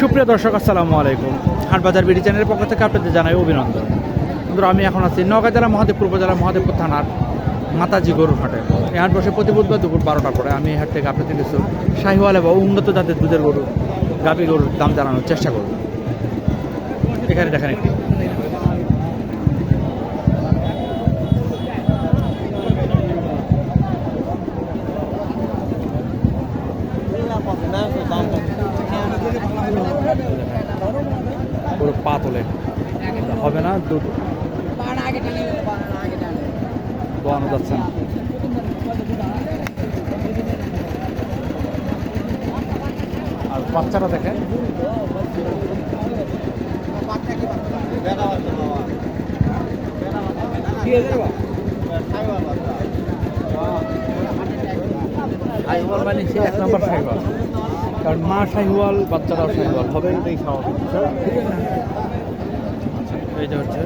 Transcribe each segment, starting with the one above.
সুপ্রিয় দর্শক, আসসালামু আলাইকুম। হাটবাজার বিডি চ্যানেলের পক্ষ থেকে আপনাদের জানাই অভিনন্দন। বন্ধুরা, আমি এখন আছি নগাঁ জেলা মহাদেবপুর উপজেলা মহাদেবপুর থানার মাতাজি গরুর হাটে। এই হাট বসে প্রতি বুধবার দুপুর বারোটা পরে আমি হাট থেকে আপনাদের কিছু শাহিওয়াল এবং উন্নত জাতের দুধের গরু, গাভী গরুর দাম জানানোর চেষ্টা করব। এখানে দেখেন একটি পুরো পা তোলে হবে না দুধ দোয়ানো যাচ্ছে না আর বাচ্চারা শাহিওয়াল কারণ মা শাহিওয়াল বাচ্চারাও শাহিওয়াল হবে এটাই স্বাভাবিক। এই যে হচ্ছে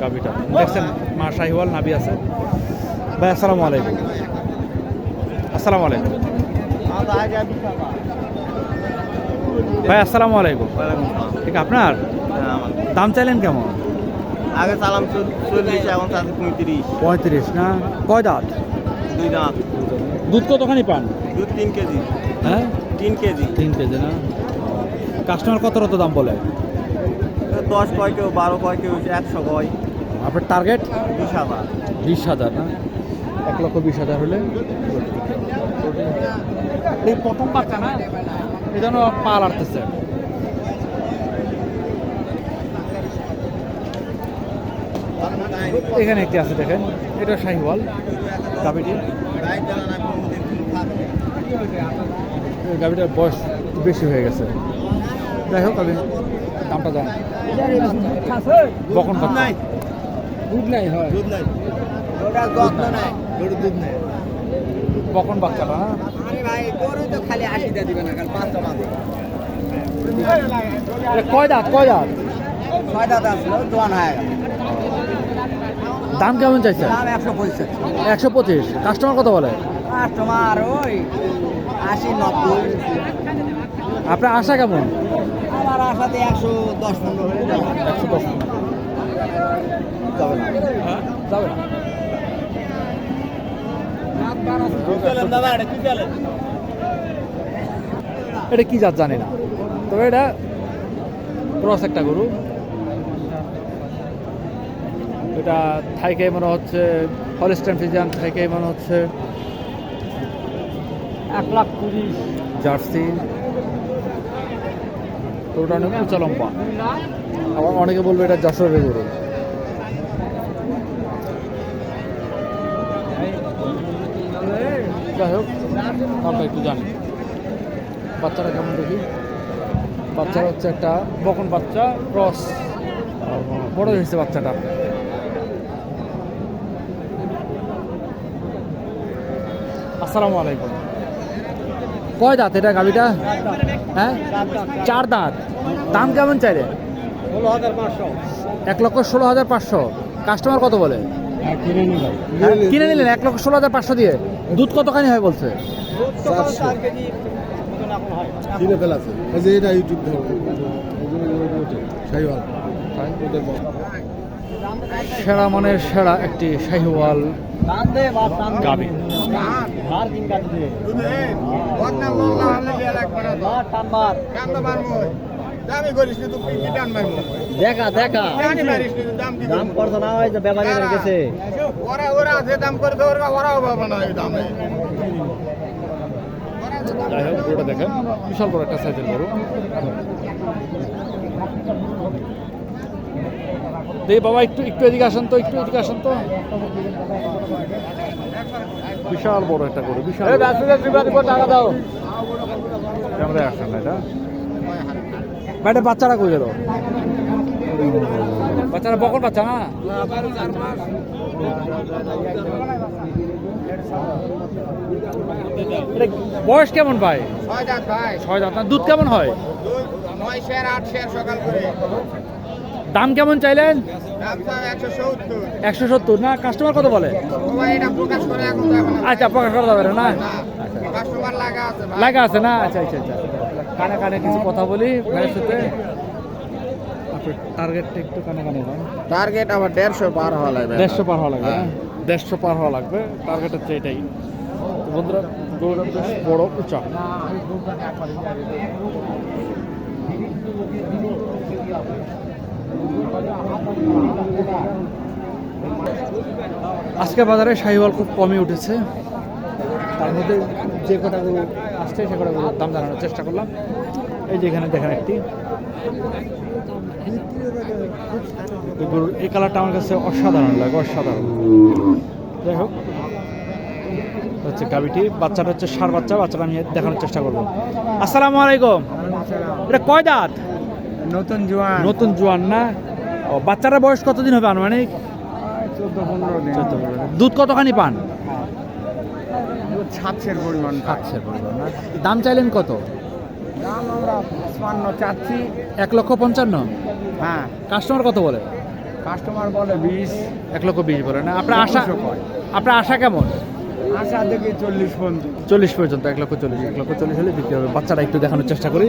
গাবিটা দেখছেন, মা শাহিওয়াল নাবি আছে। ভাই, আসসালামু আলাইকুম। আসসালামু আলাইকুম। ভাই আসসালামু আলাইকুম। ঠিক আপনার? দাম চাইলেন কেমন? আগে চালাম চল্লিশ এখন চাচ্ছে পঁয়ত্রিশ। পঁয়ত্রিশ না? কয় দাঁত? দুই দাঁত। দুধ কতখানি পান? দুধ তিন কেজি। হ্যাঁ? তিন কেজি। তিন কেজি না? কাস্টমার কত কত দাম বলে? দশ কয় কেউ বারো কয় কেউ একশো কয়। আপনার টার্গেট বিশ হাজার। বিশ হাজার না? এক লক্ষ বিশ হাজার হলে। এই প্রথম বাচ্চা না এই জন্য পা লাড়তেছে এখানে একটি আছে দেখেন এটা শাহিওয়াল গাবিটি এই গাবিটার বয়স বেশি হয়ে গেছে। যাই হোক আমি দামটা জানি। বকন দুধ নাই। হয়। দুধ নাই। দুধ নাই। বকন বাচ্চাটা না আরে ভাই গরু তো খালি আশিটা দিবে না খালি পাঁচটা এটা কয় দাঁত কয় দাঁত? ছয়টা দাম ছিল দোয়ান হয়ে দাম কেমন চাইছে? দাম একশো পঁচিশ। একশো পঁচিশ। কাস্টমার কত বলে? তোমার ওই আশি নব্বই। আপনার আশা কেমন? আমার আশাতে একশো দশ পনেরো। একশো দশ যাবে না। হ্যাঁ যাবে না। এটা কি জাত জানি না। তবে এটা ক্রস একটা গরু। এটা থাইকে মনে হচ্ছে হলিস্টান ফিজিয়ান থাইকে মনে হচ্ছে। এক লাখ কুড়ি জার্সি। তো ওটা অনেক উঁচা লম্বা আবার অনেকে বলবে এটা যশোরের গরু। যাই হোক আমরা একটু জানি। বাচ্চারা কেমন দেখি? বাচ্চারা হচ্ছে একটা বকন বাচ্চা ক্রস। বড় হয়েছে বাচ্চাটা। আসসালামু আলাইকুম। কয় দাঁত এটা গাড়িটা? হ্যাঁ? চার দাঁত। দাম কেমন চাইলে? হাজার পাঁচশো এক লক্ষ ষোলো হাজার পাঁচশো। কাস্টমার কত বলে? কিনে হ্যাঁ, কিনে নিলেন এক লক্ষ ষোলো হাজার পাঁচশো দিয়ে? দুধ কতখানি হয় বলছে? কিনে ফেলাছে ওই যে এটা ইউটিউব ধরো শাহিওয়াল। সেরা মনের সেরা একটি শাহিওয়াল। গাবি। দেখা দেখা। দাম করছ না হয় যে ব্যাপারী গেছে যাই হোক গরুটা দেখেন। বিশাল বড় একটা সাইজের গরু। বাবা একটু একটু এদিকে আসেন তো একটু এদিকে আসেন তো। বিশাল বড় একটা গরু বিশাল টাকা দাও। ক্যামেরায় আসেন না এটা। ব্যাটে বাচ্চারা কই গেল? বাচ্চারা বকর বাচ্চা না বয়স কেমন ভাই? ছয় দাঁত দুধ কেমন হয়? দাম কেমন চাইলেন? একশো সত্তর, না? কাস্টমার কত বলে? আচ্ছা প্রকাশ করা যাবে না আছে ভাই লাগা আছে, না? আচ্ছা আচ্ছা আচ্ছা। কানে কানে কিছু কথা বলি ভাইয়ের সাথে। টার্গেটটা একটু কানে কানে টার্গেট আমার দেড়শো পার হওয়া লাগবে। দেড়শো পার হওয়া লাগবে হ্যাঁ। দেড়শো পার হওয়া লাগবে টার্গেট হচ্ছে এটাই। বন্ধুরা গরুটা বেশ বড় উঁচা। আজকে বাজারে শাহিওয়াল খুব কমই উঠেছে। তার মধ্যে যে কটা গরু আসছে সে কটা গরুর দাম জানানোর চেষ্টা করলাম। এই যে এখানে দেখেন একটি। এই গরুর এই কালারটা আমার কাছে অসাধারণ লাগে অসাধারণ। যাই হোক হচ্ছে গাবিটি বাচ্চাটা হচ্ছে সার বাচ্চা বাচ্চাটা আমি দেখানোর চেষ্টা করব। আসসালামু আলাইকুম। এটা কয় দাঁত? নতুন জোয়ান। নতুন জোয়ান না? ও বাচ্চাটার বয়স কতদিন হবে আনুমানিক? চোদ্দ পনেরো চোদ্দ পনেরো দিন। দুধ কতখানি পান? ছাপছের পরিমাণ খাচ্ছে দাম চাইলেন কত? দাম আমরা পঞ্চান্ন চাচ্ছি। এক লক্ষ পঞ্চান্ন? হ্যাঁ। কাস্টমার কত বলে? কাস্টমার বলে বিশ। এক লক্ষ বিশ বলে না? আপনার আশা কয়। আপনার আশা কেমন? আশা দেখি চল্লিশ পর্যন্ত। চল্লিশ পর্যন্ত এক লক্ষ চল্লিশ এক লক্ষ চল্লিশ হলে বিক্রি হবে। বাচ্চাটা একটু দেখানোর চেষ্টা করি।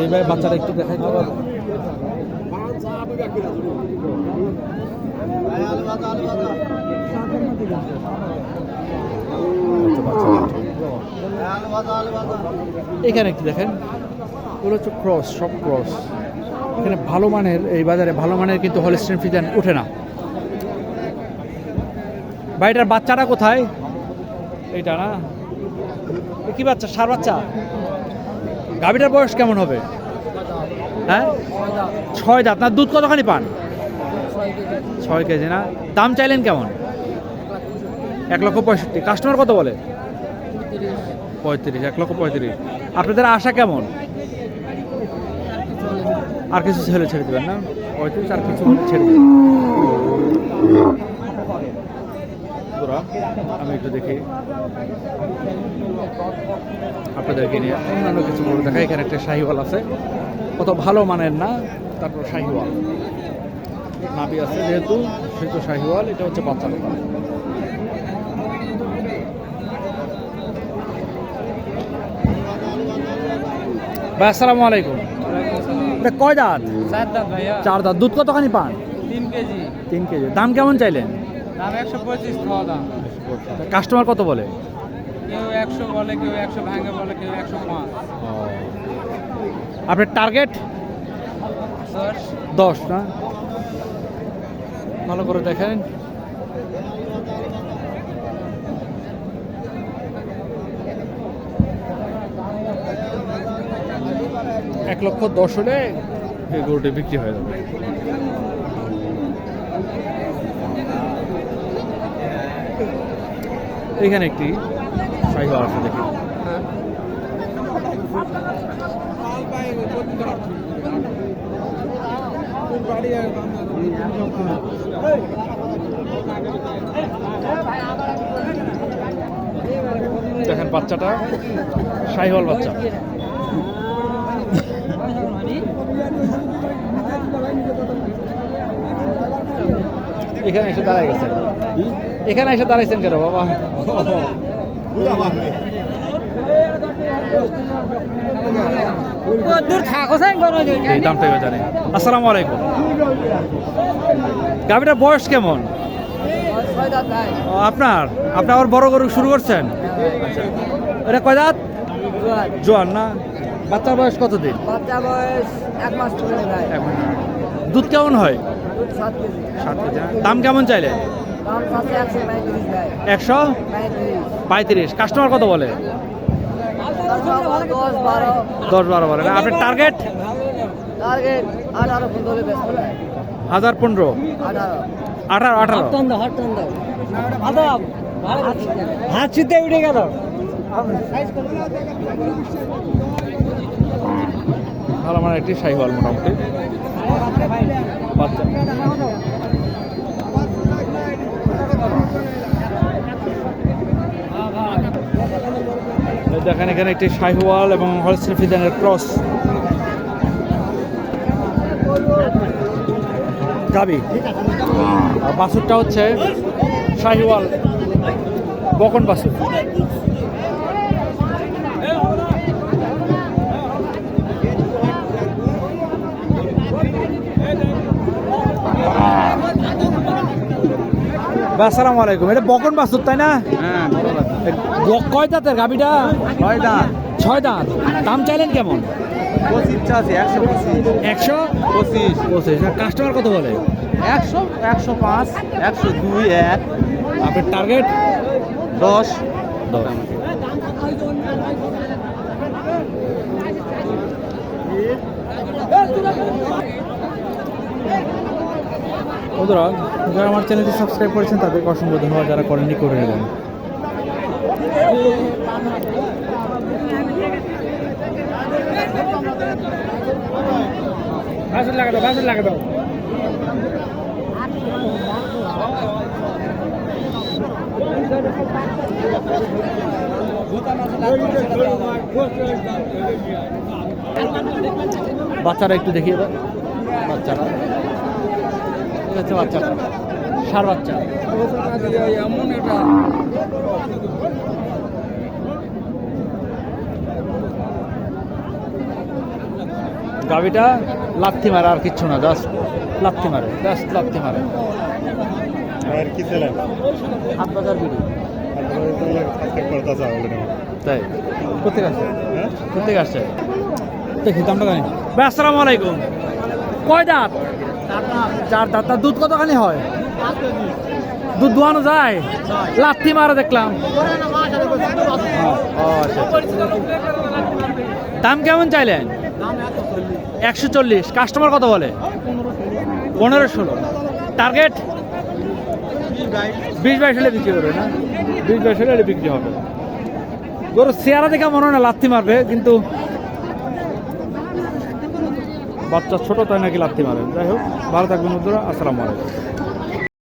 এইভাবে বাচ্চাটা একটু দেখাই। তো এখানে একটু দেখেন। ওগুলো হচ্ছে ক্রস সব ক্রস এখানে ভালো মানের, এই বাজারে ভালো মানের কিন্তু হলস্টেন ফ্রিজান ওঠে না। বাড়িটার বাচ্চাটা কোথায়? এইটা না? কি বাচ্চা? সার বাচ্চা? গাভীটার বয়স কেমন হবে? হ্যাঁ? ছয় দাঁত। না, দুধ কতখানি পান? ছয় কেজি। না? দাম চাইলেন কেমন? এক লক্ষ পঁয়ষট্টি। কাস্টমার কত বলে? পঁয়ত্রিশ, এক লক্ষ পঁয়ত্রিশ। আপনাদের আশা কেমন? আর কিছু ছেলে ছেড়ে দেবেন না? পঁয়ত্রিশ আর কিছু ছেড়ে দেবেন আমি একটু দেখি। আপনাদেরকে নিয়ে অন্যান্য কিছু গরু দেখা, এখানে একটা শাহিওয়াল আছে। কত ভালো মানের না, তারপর শাহিওয়াল। নাবি আছে যেহেতু সেহেতু শাহিওয়াল, এটা হচ্ছে বাচ্চা ভাই আসসালামু আলাইকুম। এটা কয় দাঁত? চার দাম ভাইয়া। চার দাঁত। দুধ কতখানি পান? তিন কেজি। তিন কেজি। দাম কেমন চাইলেন? দাম একশো পঁচিশ দাম। কাস্টমার কত বলে? কেউ একশো বলে কেউ একশো ভাঙে বলে কেউ একশো পাঁচ। আপনার টার্গেট দশ। দশ না? ভালো করে দেখেন। এক লক্ষ দশ হলে এই গরুটি বিক্রি হয়ে যাবে। এখানে একটি সাইকেল আছে, দেখি। দেখেন বাচ্চাটা সাইহল বাচ্চা। এখানে এসে দাঁড়ায় গেছেন এখানে এসে দাঁড়াইছেন কেন বাবা? দামটা জানি। আসসালামু আলাইকুম। গাভিটার বয়স কেমন? ও, আপনার? আপনি আবার বড় গরু শুরু করছেন? আচ্ছা এটা কয় দাঁত? জোয়ান। না? বাচ্চার বয়স কতদিন? বাচ্চা বয়স এক মাস। দুধ কেমন হয়? কেজি? দাম কেমন চাইলে? একশো পঁয়ত্রিশ কাস্টমার কত বলে? দশ বারো দশ বারো বলে আপনার টার্গেট হাজার পনেরো। আঠারো। আঠারো হাত উঠে গেল। ভালো মানে একটি শাহিওয়াল মোটামুটি। দেখেন এখানে একটি শাহিওয়াল এবং হলসেল ফিজানের ক্রস। গাবি। বাসুরটা হচ্ছে শাহিওয়াল বকন বাছুর। আসসালামু আলাইকুম। এটা বকন বাসুর তাই না? হ্যাঁ কয় দাঁতের গাবিটা ছয় দাঁত। ছয় দাঁত। দাম চাইলেন কেমন? পঁচিশ আছে একশো পঁচিশ। একশো? পঁচিশ। পঁচিশ। কাস্টমার কত বলে? একশো একশো পাঁচ একশো দুই এক। আপনার টার্গেট দশ। দশ। বন্ধুরা, যারা আমার চ্যানেলটি সাবস্ক্রাইব করেছেন, তাদেরকে অসংখ্য ধন্যবাদ যারা করেননি, করে নেবেন। বাচ্চারা একটু দেখি এবার বাচ্চারা। আছে বাচ্চাটা সার বাচ্চা। গাবিটা লাথি মারে আর কিচ্ছু না জাস্ট লাথি মারে জাস্ট লাথি মারে। আর কি ছিলেন হাত বাজার বিড়ি। তাই? কোথেকে আসছে? হ্যাঁ? কোথেকে আসছে? দেখি দামটা জানি। আসসালামু আলাইকুম। কয় দাঁত? চার দাঁত। তার দুধ কতখানি হয়? দুধ দোয়ানো যায়? লাথি মারা দেখলাম। আচ্ছা, আচ্ছা। দাম কেমন চাইলেন? একশো চল্লিশ। কাস্টমার কত বলে? পনেরো ষোলো। টার্গেট? বিশ বাইশ হলে বিক্রি করবে না? বিশ বাইশ হলে বিক্রি হবে। গরু চেয়ারা দেখে মনে হয় না লাথি মারবে কিন্তু বাচ্চা ছোট তাই নাকি লাথি মারেন? যাই হোক ভালো থাকবেন বন্ধুরা আসসালামু আলাইকুম।